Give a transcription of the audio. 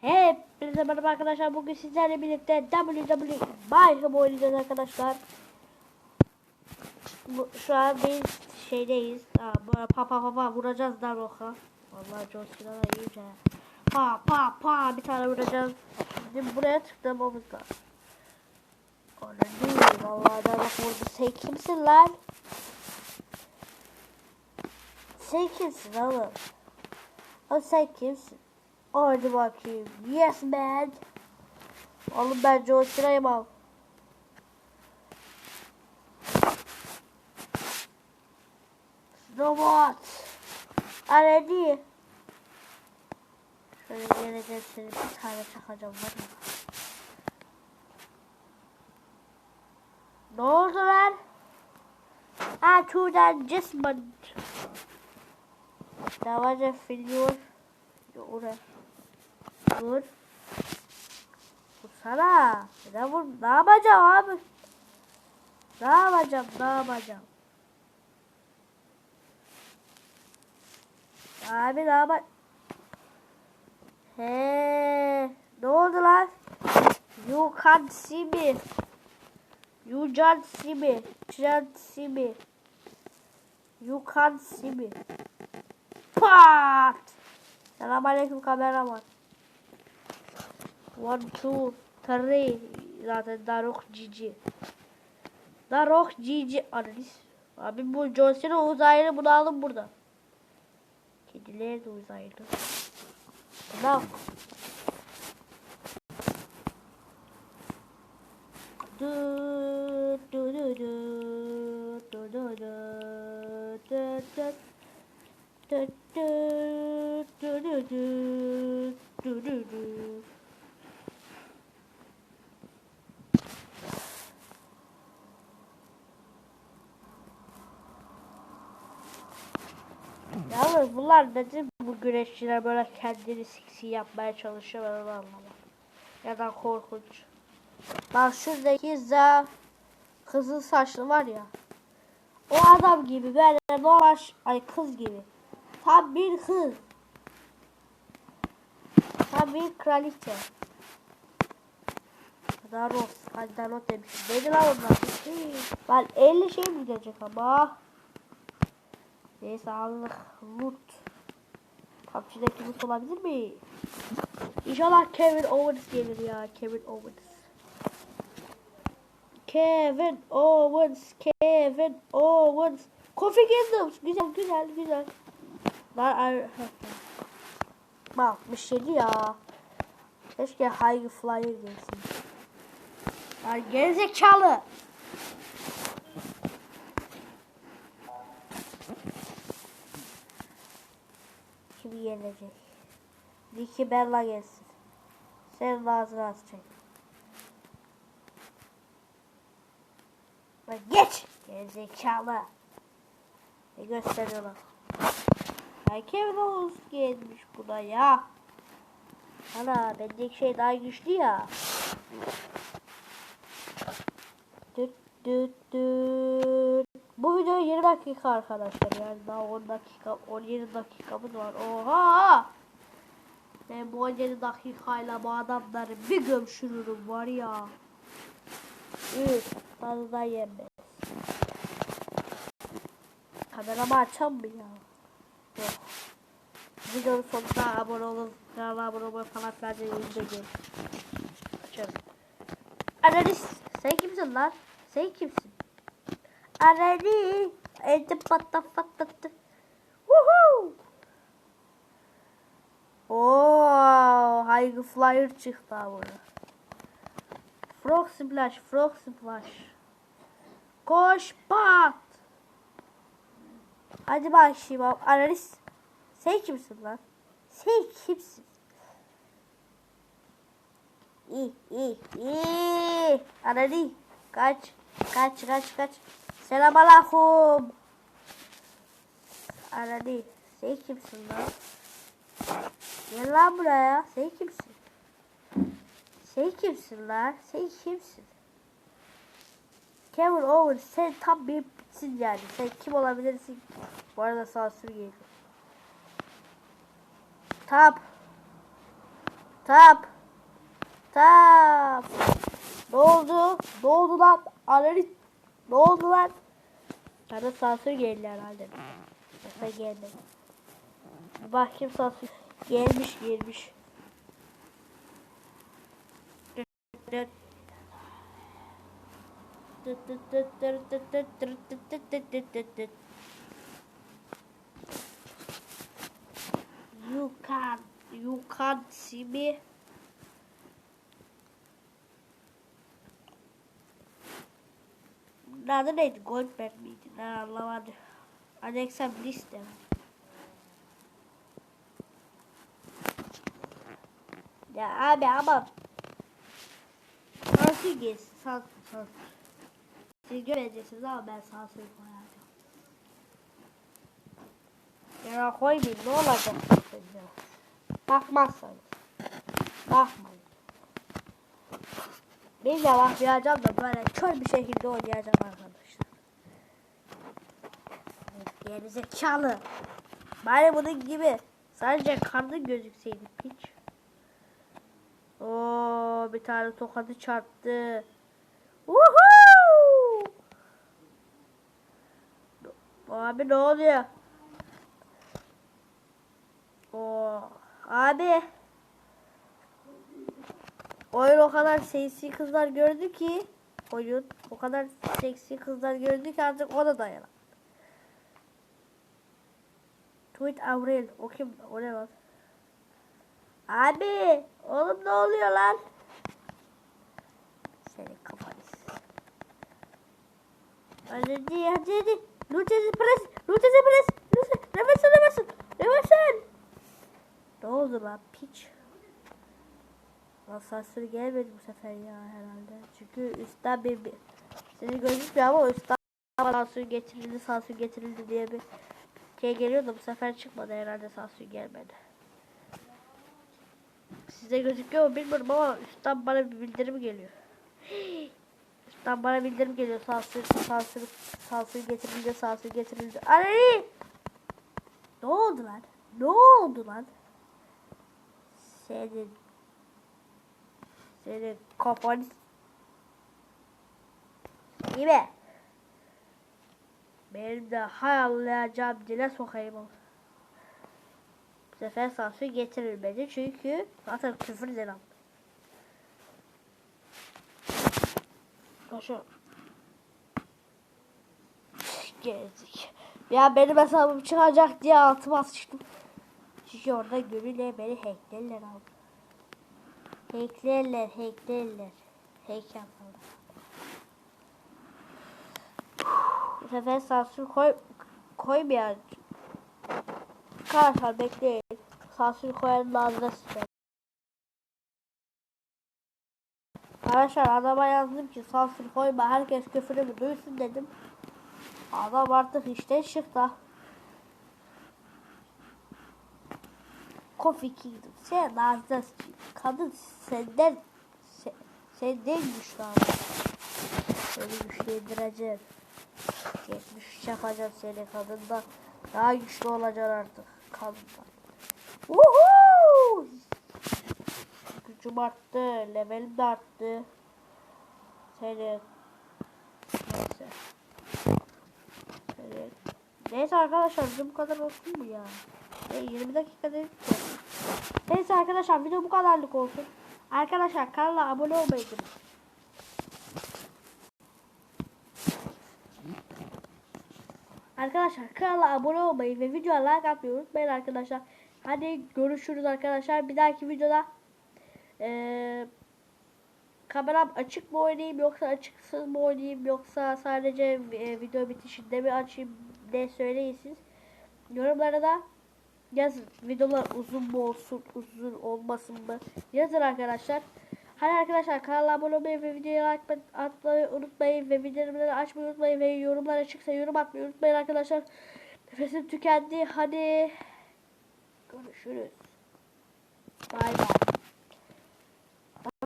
Hepinize merhaba arkadaşlar. Bugün sizlerle birlikte WWE Bayham oynayacağız arkadaşlar. Bu, şu an biz şeydeyiz. Ha, böyle pa pa pa pa vuracağız da roka. Vallahi John Cena'da iyice. Pa pa pa bir tane vuracağız. Şimdi buraya tıklamamız lazım. Öyle değil. Vallahi da bak vurdu. Sen kimsin lan? Sen kimsin oğlum? O sen kimsin? Hadi bakayım. Yes man. Oğlum ben John Cena'yım. Robot. Aradi. Şöyle geleceğim seni bir tane çakacağım var ya. Ne oldu lan? Ha şuradan cisman. Davaca filiyor. Uğraş. Dur. Vursana. Ne vur? Ne yapacağım abi? Ne yapacağım? Ne yapacağım? Abi ne yapacağım? He, ne oldu lan? You can't see me. You can't see me. Can't see me. You can't see me. Pat! Selamünaleyküm kameraman. One, two, three. Zaten Darok Cici. Darok Cici. Analiz. Abi bu John Cena uzaylı bunu alın burada. Kediler de uzaylı. Tamam. Du du du du du du du du du Du du du du du Yalnız bunlar neden bu güreşçiler böyle kendini seksi yapmaya çalışıyor ben onu anlamadım. Ya da korkunç. Bak şuradaki za kızıl saçlı var ya. O adam gibi böyle normal ay kız gibi. Tam bir kız. Tam bir kraliçe. Daros. Hadi Darot demişim. Neydi lan onlar? Ben 50 şey mi gidecek ama. Neyse aldık. Loot. PUBG'deki loot olabilir mi? İnşallah Kevin Owens gelir ya. Kevin Owens. Kevin Owens. Kevin Owens. Kofi Kingdoms. Güzel güzel güzel. Lan ay... Bak bir şeydi ya. Keşke High Flyer gelsin. Lan gerizekalı. Kim yenecek? Ricky Bella gelsin. Sen ağzını atacak. Lan geç. Gerizekalı. Ne gösteriyorlar? Kevin Owens gelmiş buna ya. Ana bendeki şey daha güçlü ya. Düt düt düt. Bu video 20 dakika arkadaşlar. Yani daha 10 dakika, 17 dakikamız var. Oha! Ben bu 17 dakikayla bu adamları bir gömşürürüm var ya. Üf, fazla yemez. Kameramı açam mı ya? Yok. Videonun sonunda abone olun. Kanala abone olmayı falan filan izleyin. Açıyorum. Analiz. Sen kimsin lan? Sen kimsin? Analiz. Elde patta patlattı. Woohoo. Oo, High Flyer çıktı burada. Frog Splash, Frog Splash. Koş pat. Hadi bakayım abi. Analiz. Sen kimsin lan? Sen kimsin? İyi, iyi, iyi. Analiz. Kaç, kaç, kaç, kaç. Selamünaleyküm. Analiz. Sen kimsin lan? Gel lan buraya. Sen kimsin? Sen kimsin lan? Sen kimsin? Kevin Owens sen tam bir bitsin yani. Sen kim olabilirsin? Bu arada sansür geliyor. Tap. Tap. Tap. Ne oldu? Ne oldu lan? Analiz. Ne oldu lan? Sana sansür geldi herhalde. Yoksa gelmedi. Bir bakayım sansür. Gelmiş gelmiş. You can't, you can't see me. Bunun adı neydi? Goldberg miydi? Ben anlamadım. Alexa Bliss de. Ya abi ama sansür geçsin sansür sansür. Siz göreceksiniz ama ben sansür koyacağım. Ya koymayayım ne olacak? Bakmazsanız. Bakmayın. Bir de bakmayacağım da böyle kör bir şekilde oynayacağım arkadaşlar. Gerizekalı. Bari bunun gibi sadece karnın gözükseydi piç. Oo bir tane tokadı çarptı. Woohoo! Abi ne oluyor? Oo abi. Oyun o kadar seksi kızlar gördü ki oyun o kadar seksi kızlar gördü ki artık o da dayanamaz. Tweet Avril. O kim? O ne lan? Abi. Oğlum ne oluyor lan? Senin kafanı. Hadi hadi hadi. Lucesi pres. Lucesi pres. Lucesi. Reversen reversen. Reversen. Ne oldu lan piç? Asansör gelmedi bu sefer ya herhalde. Çünkü üstten bir, bir seni gözükmüyor ama üstten sansür getirildi sansür getirildi diye bir şey geliyor da bu sefer çıkmadı herhalde sansür gelmedi. Size gözüküyor mu bilmiyorum ama üstten bana bir bildirim geliyor. Üstten bana bildirim geliyor sansür sansür sansür getirildi sansür getirildi. Ay! Ne oldu lan? Ne oldu lan? Senin senin kafanı İyi be. Benim de hay anlayacağım dile sokayım onu. Bu sefer sansür getirilmedi çünkü zaten küfür eden. Koşun. Gezdik. Ya benim hesabım çıkacak diye altıma sıçtım. Çünkü orada gönülle beni hacklerler abi. Hacklerler, hacklerler. Hack yaparlar. Bu sefer sansür koy koymayacağım. Arkadaşlar bekleyin. Sansür koyanın ağzına sıçrayım. Arkadaşlar adama yazdım ki sansür koyma herkes küfürümü duysun dedim. Adam artık işten çıktı. Coffee Kingdom. Sen ağzına. Kadın senden se, senden güçlü abi. Seni güçlendireceğim. 73 yapacağım seni kadından. Daha güçlü olacaksın artık kadından. Woohoo! Gücüm arttı. Levelim de arttı. Seni Neyse. Neyse arkadaşlar bu kadar olsun mu ya? E, 20 dakika dedik. Neyse arkadaşlar video bu kadarlık olsun. Arkadaşlar kanala abone olmayı. Arkadaşlar kanala abone olmayı ve videoya like atmayı unutmayın arkadaşlar. Hadi görüşürüz arkadaşlar. Bir dahaki videoda eee kameram açık mı oynayayım yoksa açıksız mı oynayayım yoksa sadece e, video bitişinde mi açayım ne söyleyin siz. Yorumlara da yazın. Videolar uzun mu olsun uzun olmasın mı yazın arkadaşlar. Hadi arkadaşlar kanala abone olmayı ve videoya like atmayı unutmayın ve bildirimleri açmayı unutmayın ve yorumlar açıksa yorum atmayı unutmayın arkadaşlar. Nefesim tükendi. Hadi görüşürüz. Bay bay.